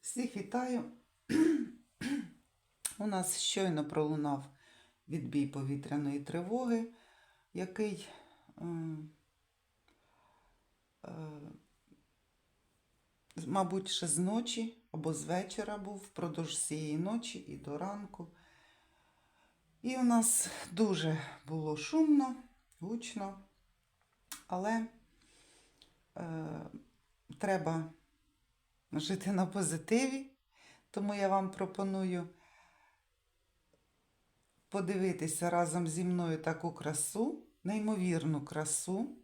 Всіх вітаю. У нас щойно пролунав відбій повітряної тривоги, який, ем, е, мабуть, ще з ночі або з вечора був впродовж цієї ночі і до ранку. І у нас дуже було шумно, гучно, але е, треба жити на позитиві. Тому я вам пропоную подивитися разом зі мною таку красу, неймовірну красу.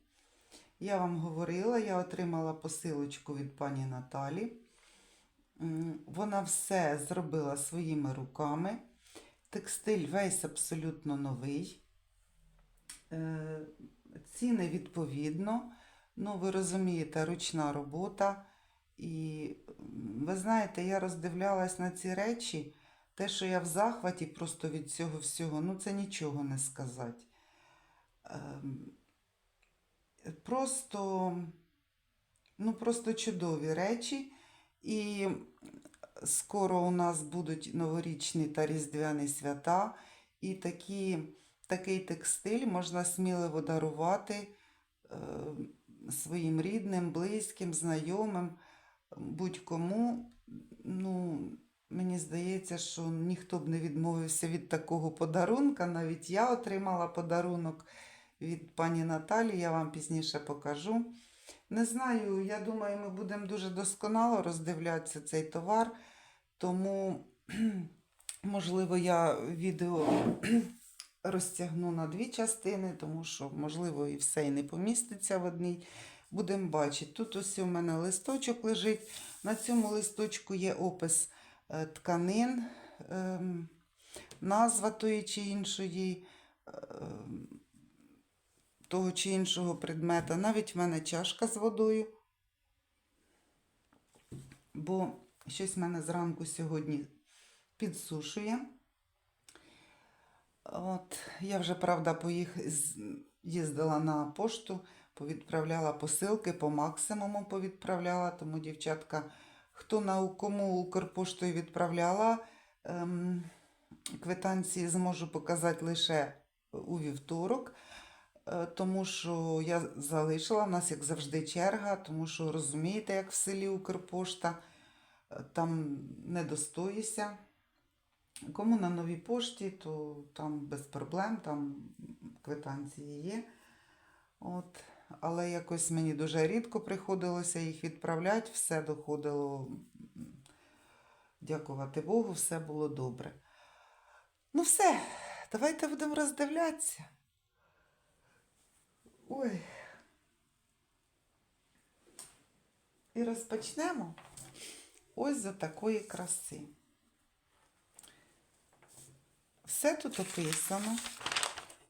Я вам говорила, я отримала посилочку від пані Наталі. Вона все зробила своїми руками. Текстиль весь абсолютно новий. Е, Ціни відповідно. Ну, ви розумієте, ручна робота. І ви знаєте, я роздивлялась на ці речі. Те, що я в захваті просто від цього всього, ну це нічого не сказати. Ем, Просто, ну, просто чудові речі. І скоро у нас будуть новорічні та різдвяні свята. І такі, такий текстиль можна сміливо дарувати е, своїм рідним, близьким, знайомим, будь-кому. Ну, мені здається, що ніхто б не відмовився від такого подарунка. Навіть я отримала подарунок від пані Наталі, я вам пізніше покажу. Не знаю, я думаю, ми будемо дуже досконало роздивлятися цей товар, тому, можливо, я відео розтягну на дві частини, тому що, можливо, і все і не поміститься в одній. Будемо бачити. Тут ось у мене листочок лежить. На цьому листочку є опис е, тканин, ем, назва тої чи іншої. ем, того чи іншого предмета. Навіть в мене чашка з водою. Бо щось в мене зранку сьогодні підсушує. От, я вже, правда, поїх... їздила на пошту, повідправляла посилки, по максимуму повідправляла, тому, дівчатка, хто на кому Укрпоштою відправляла, ем, квитанції зможу показати лише у вівторок. Е, Тому що я залишила, в нас, як завжди, черга, тому що розумієте, як в селі Укрпошта, е, там не достоїся. Кому на новій пошті, то там без проблем, там квитанції є. От. Але якось мені дуже рідко приходилося їх відправляти, все доходило, дякувати Богу, все було добре. Ну все, давайте будемо роздивлятися. Ой. І розпочнемо ось за такої краси. Все тут описано.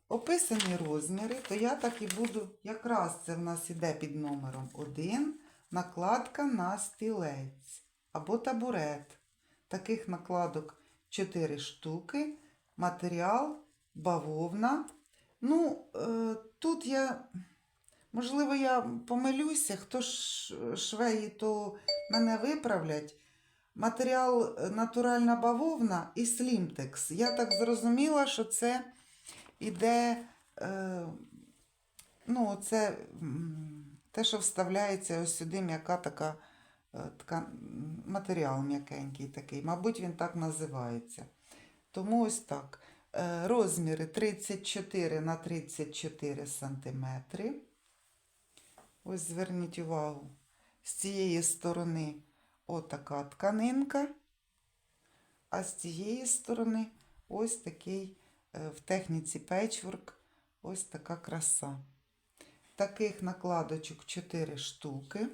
Описані розміри, то я так і буду, якраз це в нас іде під номером 1, накладка на стілець або табурет. Таких накладок 4 штуки, матеріал, бавовна. Ну, е, тут я, можливо, я помилюся, хто ж швеї, то мене виправлять. Матеріал е, натуральна бавовна і слімтекс. Я так зрозуміла, що це іде, е, ну, це те, що вставляється ось сюди м'яка така е, така, матеріал м'якенький такий. Мабуть, він так називається. Тому ось так. Е, Розміри 34 на 34 сантиметри. Ось зверніть увагу, з цієї сторони отака тканинка, а з цієї сторони ось такий в техніці печворк, ось така краса. Таких накладочок 4 штуки.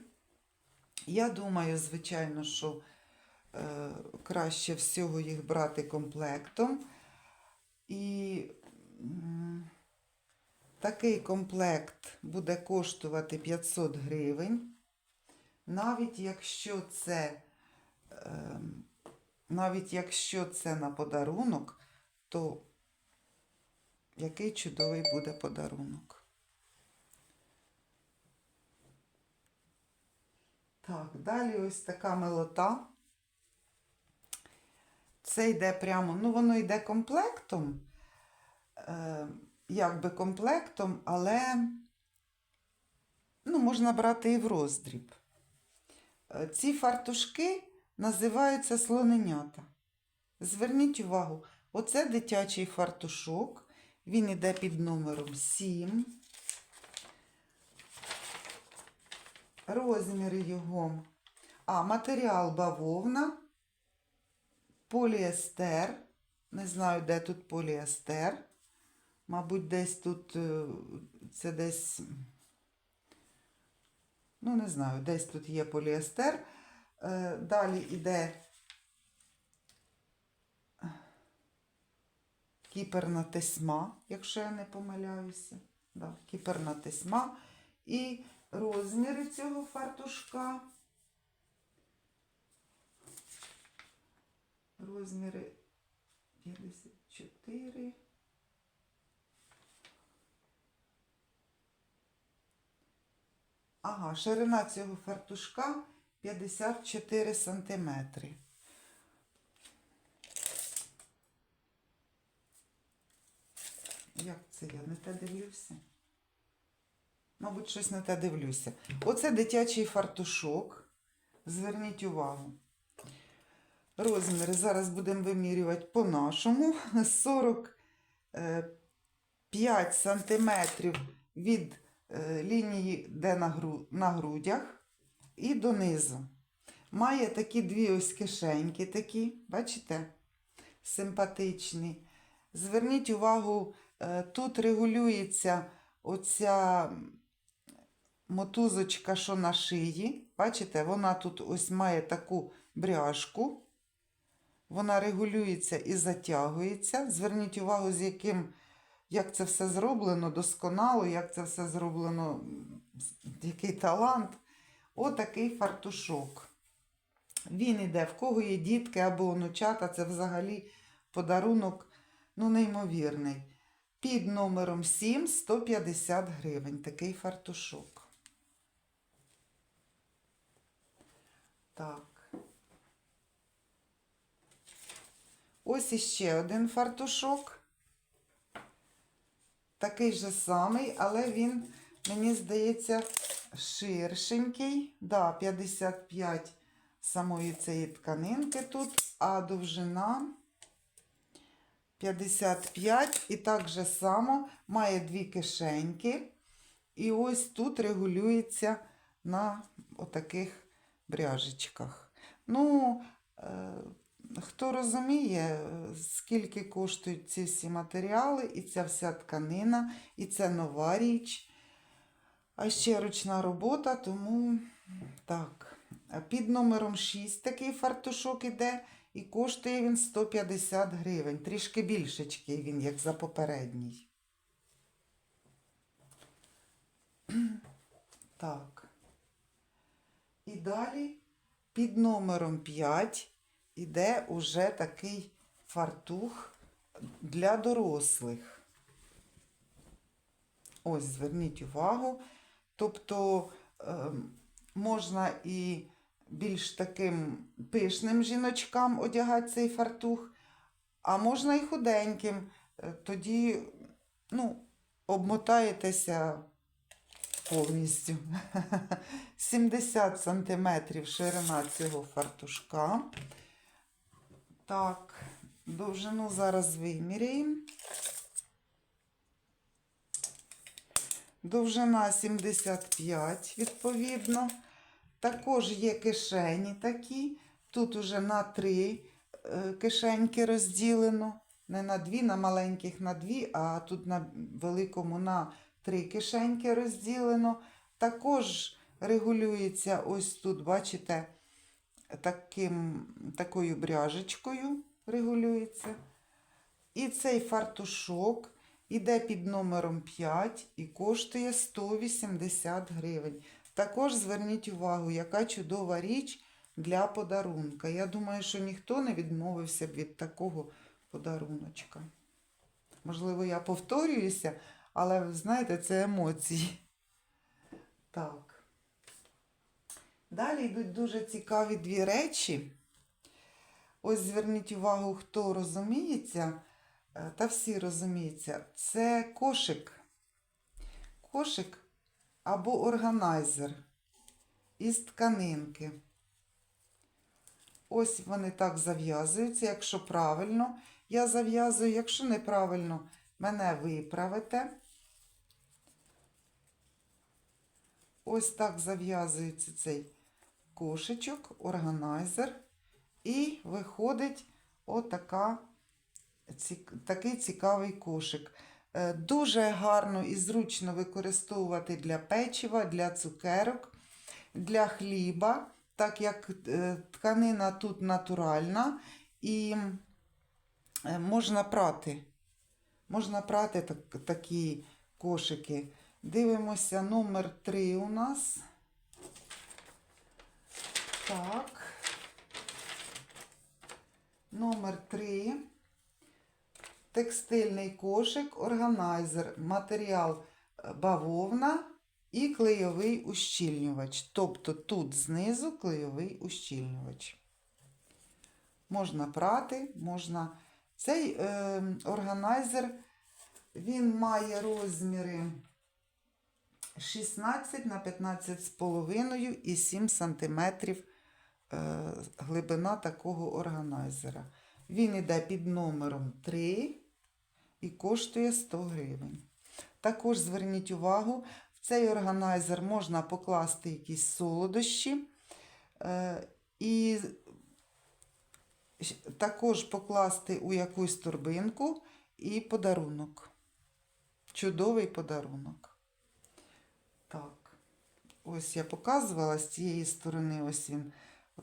Я думаю, звичайно, що е, краще всього їх брати комплектом. І м, такий комплект буде коштувати 500 гривень. Навіть якщо це, ем, навіть якщо це на подарунок, то який чудовий буде подарунок. Так, далі ось така милота. Це йде прямо, ну воно йде комплектом, е, якби комплектом, але ну, можна брати і в роздріб. Е, Ці фартушки називаються слоненята. Зверніть увагу, оце дитячий фартушок. Він іде під номером 7. Розміри його. А, матеріал бавовна, поліестер. Не знаю, де тут поліестер. Мабуть, десь тут е, це десь. Ну, не знаю, десь тут є поліестер. Е, Далі йде кіперна тесьма, якщо я не помиляюся. Да, кіперна тесьма. І розміри цього фартушка. Розміри 54. Ага, ширина цього фартушка 54 сантиметри. Як це я не те дивлюся? Мабуть, щось не те дивлюся. Оце дитячий фартушок. Зверніть увагу. Розміри зараз будемо вимірювати по-нашому. 45 сантиметрів від е, лінії, де на, грудях, і донизу. Має такі дві ось кишеньки, такі, бачите? Симпатичні. Зверніть увагу, е, тут регулюється оця мотузочка, що на шиї. Бачите, вона тут ось має таку бряжку. Вона регулюється і затягується. Зверніть увагу, з яким, як це все зроблено досконало, як це все зроблено, який талант. Отакий фартушок. Він іде, в кого є дітки або онучата, це взагалі подарунок ну, неймовірний. Під номером 7 150 гривень. Такий фартушок. Так. Ось іще один фартушок. Такий же самий, але він, мені здається, ширшенький. Да, 55 самої цієї тканинки тут, а довжина 55. І так же само має дві кишеньки. І ось тут регулюється на отаких бряжечках. Ну, е, Хто розуміє, скільки коштують ці всі матеріали, і ця вся тканина, і це нова річ. А ще ручна робота, тому так. Під номером 6 такий фартушок іде, і коштує він 150 гривень. Трішки більшечкий він, як за попередній. Так. І далі під номером 5 іде уже такий фартух для дорослих. Ось, зверніть увагу. Тобто ем, можна і більш таким пишним жіночкам одягати цей фартух, а можна і худеньким. Е, Тоді, ну, обмотаєтеся повністю. 70 сантиметрів ширина цього фартушка. Так, довжину зараз виміряємо. Довжина 75, відповідно. Також є кишені такі. Тут уже на три е, кишеньки розділено. Не на дві, на маленьких на дві, а тут на великому на три кишеньки розділено. Також регулюється ось тут, бачите, таким, такою бряжечкою регулюється. І цей фартушок іде під номером 5 і коштує 180 гривень. Також зверніть увагу, яка чудова річ для подарунка. Я думаю, що ніхто не відмовився б від такого подаруночка. Можливо, я повторююся, але знаєте, це емоції. Так. Далі йдуть дуже цікаві дві речі. ось зверніть увагу, хто розуміється, е, та всі розуміються, це кошик. Кошик або органайзер із тканинки. Ось вони так зав'язуються, якщо правильно. Я зав'язую, якщо неправильно, мене виправите. Ось так зав'язується цей кошечок, органайзер. І виходить отака, такий цікавий кошик. Е, Дуже гарно і зручно використовувати для печива, для цукерок, для хліба, так як е, тканина тут натуральна і е, можна прати. Можна прати так, такі кошики. Дивимося номер 3 у нас. Так. Номер 3. Текстильний кошик, органайзер, матеріал е, бавовна і клейовий ущільнювач. Тобто тут знизу клейовий ущільнювач. Можна прати, можна. Цей е, органайзер він має розміри 16 на 15 з половиною і 7 сантиметрів е, глибина такого органайзера. Він іде під номером 3 і коштує 100 гривень. Також зверніть увагу, в цей органайзер можна покласти якісь солодощі. е, І також покласти у якусь торбинку і подарунок. Чудовий подарунок. Так, ось я показувала з цієї сторони, ось він,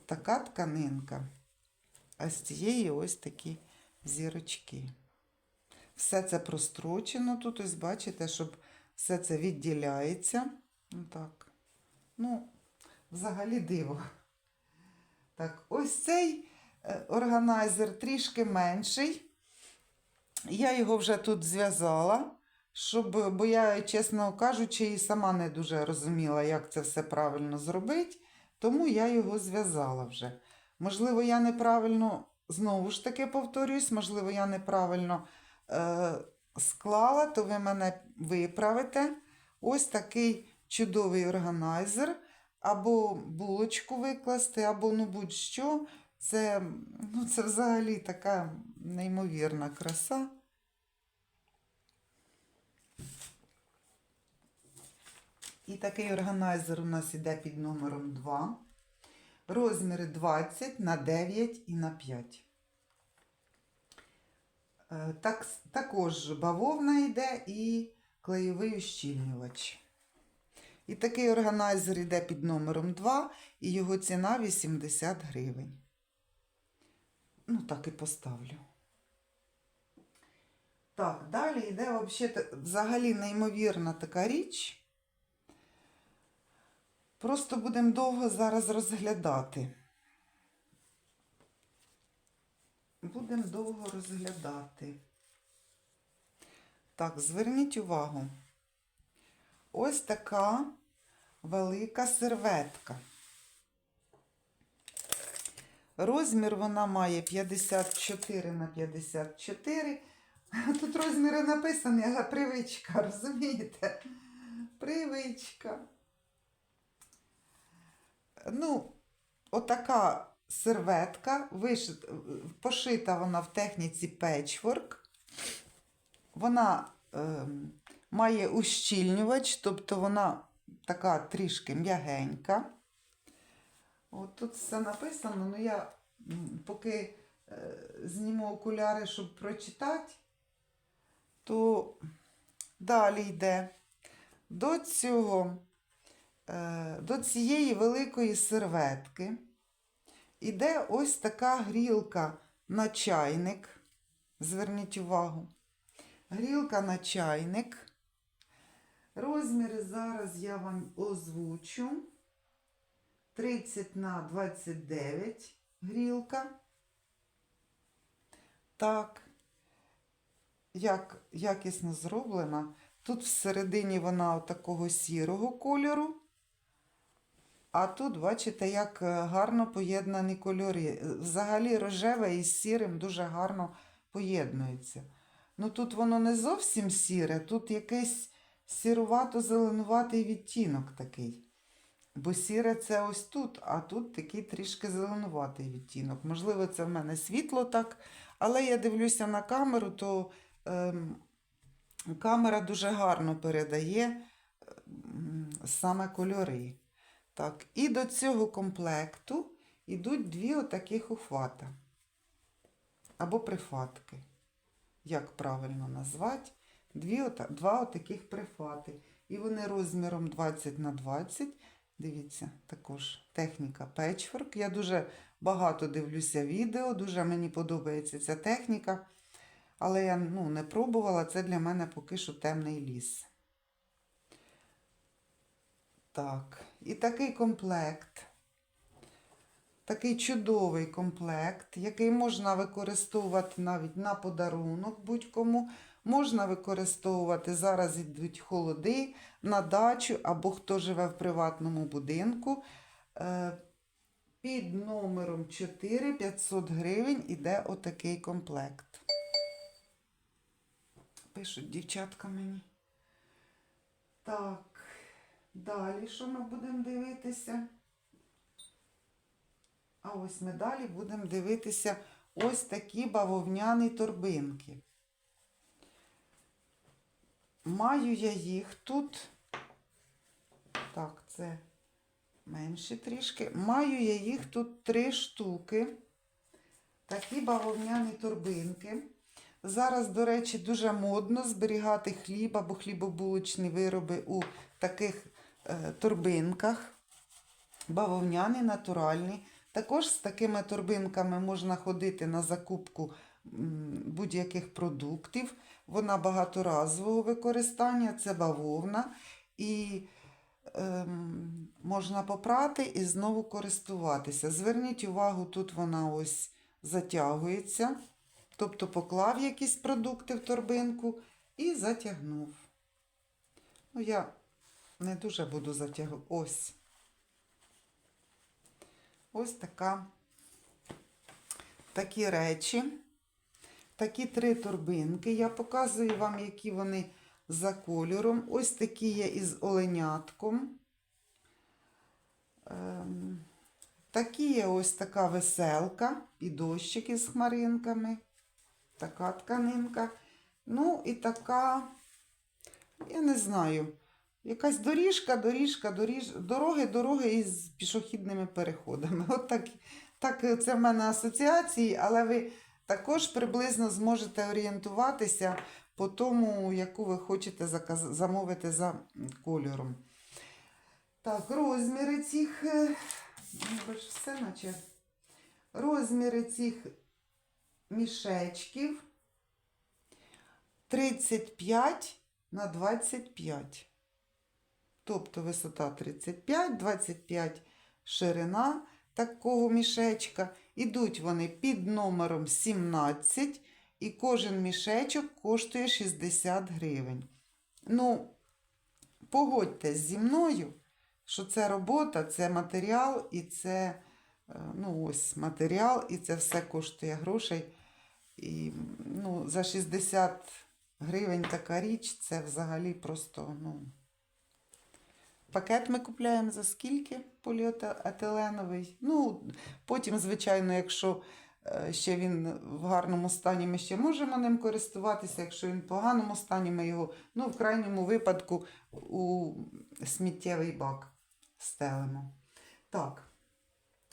така тканинка. А з цієї ось такі зірочки. Все це прострочено тут, ось бачите, щоб все це відділяється. Так. Ну, взагалі диво. Так, ось цей е, органайзер трішки менший. Я його вже тут зв'язала, щоб, бо я, чесно кажучи, і сама не дуже розуміла, як це все правильно зробити, тому я його зв'язала вже. Можливо, я неправильно, знову ж таки повторюсь, можливо, я неправильно склала, то ви мене виправите. Ось такий чудовий органайзер, або булочку викласти, або ну будь-що. Це, ну, це взагалі така неймовірна краса. І такий органайзер у нас іде під номером 2. Розміри 20 на 9 і на 5. Е, Так, також бавовна йде і клеєвий ущільнювач. І такий органайзер йде під номером 2, і його ціна 80 гривень. Ну, так і поставлю. Так, далі йде взагалі неймовірна така річ. Просто будемо довго зараз розглядати. Будемо довго розглядати. Так, зверніть увагу. Ось така велика серветка. Розмір вона має 54 на 54. Тут розміри написані, але привичка, розумієте? Привичка. Ну, отака серветка, вишит, пошита вона в техніці печворк. Вона е, має ущільнювач, тобто вона така трішки м'ягенька. От тут все написано, ну я поки е, зніму окуляри, щоб прочитати, то далі йде до цього. Е, До цієї великої серветки іде ось така грілка на чайник. Зверніть увагу. Грілка на чайник. Розміри зараз я вам озвучу. 30 на 29 грілка. Так, як якісно зроблена. Тут всередині вона такого сірого кольору. А тут, бачите, як е, гарно поєднані кольори. Е, Взагалі рожеве із сірим дуже гарно поєднується. Ну тут воно не зовсім сіре, тут якийсь сірувато-зеленуватий відтінок такий. Бо сіре це ось тут, а тут такий трішки зеленуватий відтінок. Можливо, це в мене світло так, але я дивлюся на камеру, то ем, камера дуже гарно передає ем, саме кольори. Так, і до цього комплекту йдуть дві отаких ухвата. Або прифатки. Як правильно назвати? Дві два отаких прифати. І вони розміром 20 на 20. Дивіться, також техніка печворк. Я дуже багато дивлюся відео, дуже мені подобається ця техніка. Але я ну, не пробувала, це для мене поки що темний ліс. Так, і такий комплект. Такий чудовий комплект, який можна використовувати навіть на подарунок будь-кому. Можна використовувати зараз йдуть холоди на дачу або хто живе в приватному будинку. Е, Під номером 4 500 гривень іде отакий комплект. Пишуть дівчатка мені. Так, далі що ми будемо дивитися? А ось ми далі будемо дивитися ось такі бавовняні торбинки. Маю я їх тут. Так, це менше трішки. Маю я їх тут три штуки. Такі бавовняні торбинки. Зараз, до речі, дуже модно зберігати хліб або хлібобулочні вироби у таких е, торбинках. Бавовняні, натуральні. Також з такими торбинками можна ходити на закупку будь-яких продуктів. Вона багаторазового використання, це бавовна. І ем, можна попрати і знову користуватися. Зверніть увагу, тут вона ось затягується. Тобто поклав якісь продукти в торбинку і затягнув. Ну, я не дуже буду затягувати. Ось. Ось така, такі речі. Такі три торбинки. Я показую вам, які вони за кольором. Ось такі є із оленятком. Ем, такі є ось така веселка і дощик із хмаринками. Така тканинка. Ну і така, я не знаю, якась доріжка, доріжка, доріж... дороги, дороги із пішохідними переходами. От так, так це в мене асоціації, але ви також приблизно зможете орієнтуватися по тому, яку ви хочете заказ... замовити за кольором. Так, розміри цих, е, все наче. Розміри цих мішечків 35 на 25. Тобто висота 35, 25 ширина такого мішечка. Ідуть вони під номером 17, і кожен мішечок коштує 60 гривень. Ну, погодьтесь зі мною, що це робота, це матеріал, і це е, ну, ось матеріал, і це все коштує грошей. І ну, за 60 гривень така річ, це взагалі просто, ну. Пакет ми купляємо за скільки поліетиленовий. Ну, потім, звичайно, якщо е, ще він в гарному стані, ми ще можемо ним користуватися. Якщо він в поганому стані, ми його, ну, в крайньому випадку, у сміттєвий бак стелимо. Так,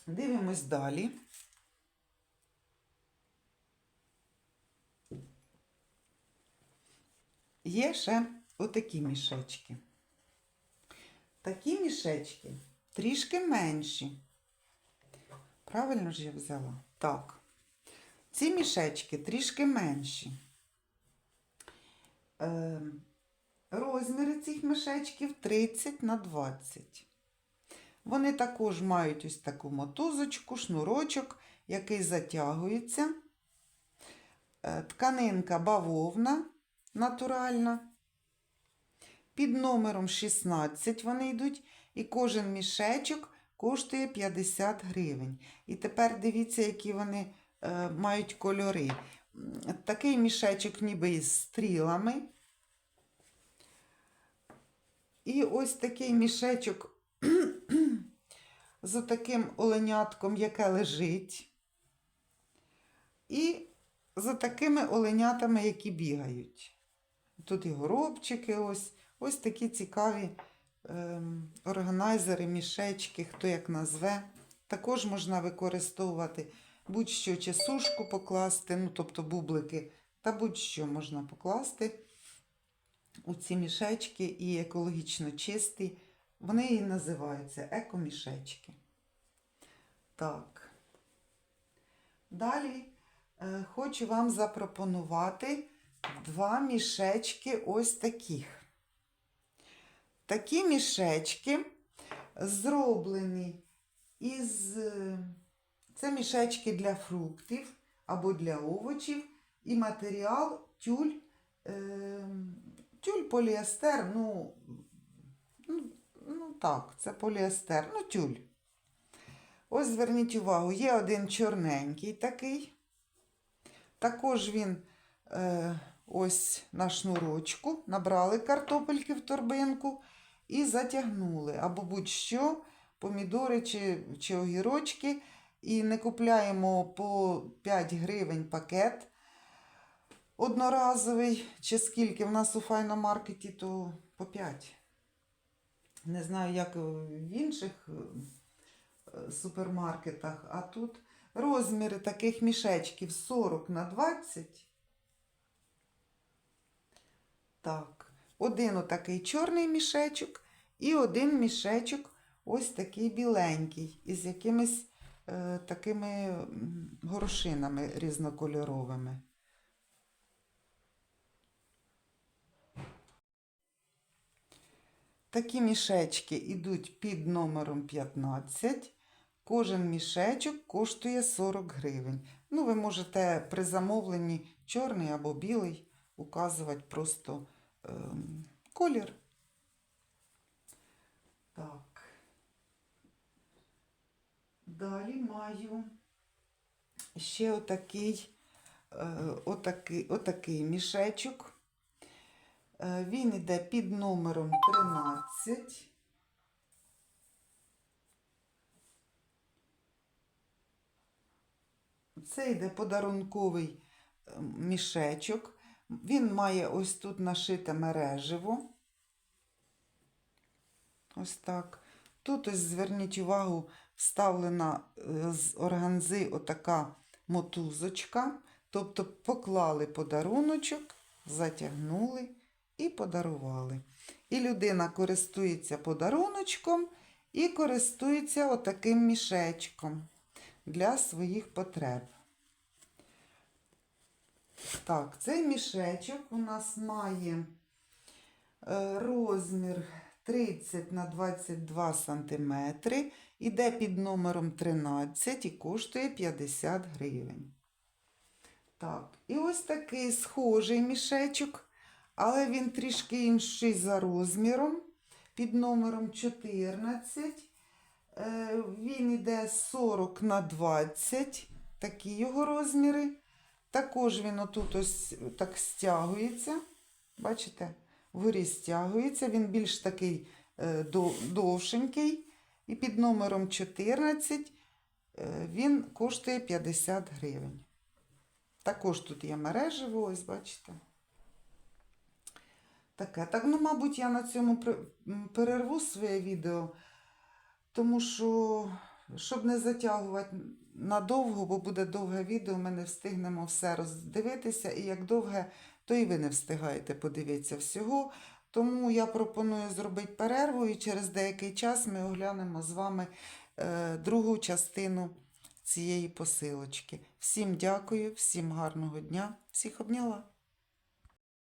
дивимось далі. Є ще отакі мішечки. Такі мішечки трішки менші. Правильно ж я взяла? Так. Ці мішечки трішки менші. Е, розміри цих мішечків 30 на 20. Вони також мають ось таку мотузочку, шнурочок, який затягується. Е, тканинка бавовна натуральна. Під номером 16 вони йдуть, і кожен мішечок коштує 50 гривень. І тепер дивіться, які вони е, мають кольори. Такий мішечок ніби із стрілами. І ось такий мішечок з таким оленятком, яке лежить. І з такими оленятами, які бігають. Тут і горобчики, ось, ось такі цікаві ем, органайзери, мішечки, хто як назве. Також можна використовувати будь-що чи сушку покласти, ну, тобто бублики, та будь-що можна покласти у ці мішечки і екологічно чисті. Вони і називаються екомішечки. Так. Далі е, хочу вам запропонувати два мішечки ось таких. Такі мішечки зроблені із. Це мішечки для фруктів або для овочів і матеріал тюль, е, тюль поліестер, ну, ну, ну так, це поліестер, ну тюль. Ось зверніть увагу, є один чорненький такий. Також він е, ось на шнурочку, набрали картопельки в торбинку і затягнули. Або будь-що, помідори чи, чи огірочки. І не купляємо по 5 гривень пакет одноразовий, чи скільки в нас у файномаркеті, то по 5. Не знаю, як в інших е, супермаркетах, а тут розміри таких мішечків 40 на 20. Так, один отакий чорний мішечок і один мішечок ось такий біленький, із якимись е, такими горошинами різнокольоровими. Такі мішечки йдуть під номером 15. Кожен мішечок коштує 40 гривень. Ну, ви можете при замовленні чорний або білий указувати просто колір. Так. Далі маю ще отакий, е, отакий, отакий мішечок. Е, Він йде під номером 13. Це йде подарунковий е, мішечок. Він має ось тут нашите мереживо. Ось так. Тут ось зверніть увагу, вставлена е, з органзи отака мотузочка. Тобто поклали подаруночок, затягнули і подарували. І людина користується подаруночком і користується отаким мішечком для своїх потреб. Так, цей мішечок у нас має е, розмір 30 на 22 см, іде під номером 13 і коштує 50 гривень. Так, і ось такий схожий мішечок, але він трішки інший за розміром, під номером 14. Е, Він іде 40 на 20, такі його розміри. Також він отут ось так стягується. Бачите? Вгорі стягується. Він більш такий е, довшенький. І під номером 14 е, він коштує 50 гривень. Також тут є мережево, ось бачите. Таке. Так, ну, мабуть, я на цьому перерву своє відео, тому що, щоб не затягувати надовго, бо буде довге відео, ми не встигнемо все роздивитися, і як довге, то і ви не встигаєте подивитися всього. Тому я пропоную зробити перерву, і через деякий час ми оглянемо з вами е, другу частину цієї посилочки. Всім дякую, всім гарного дня, всіх обняла.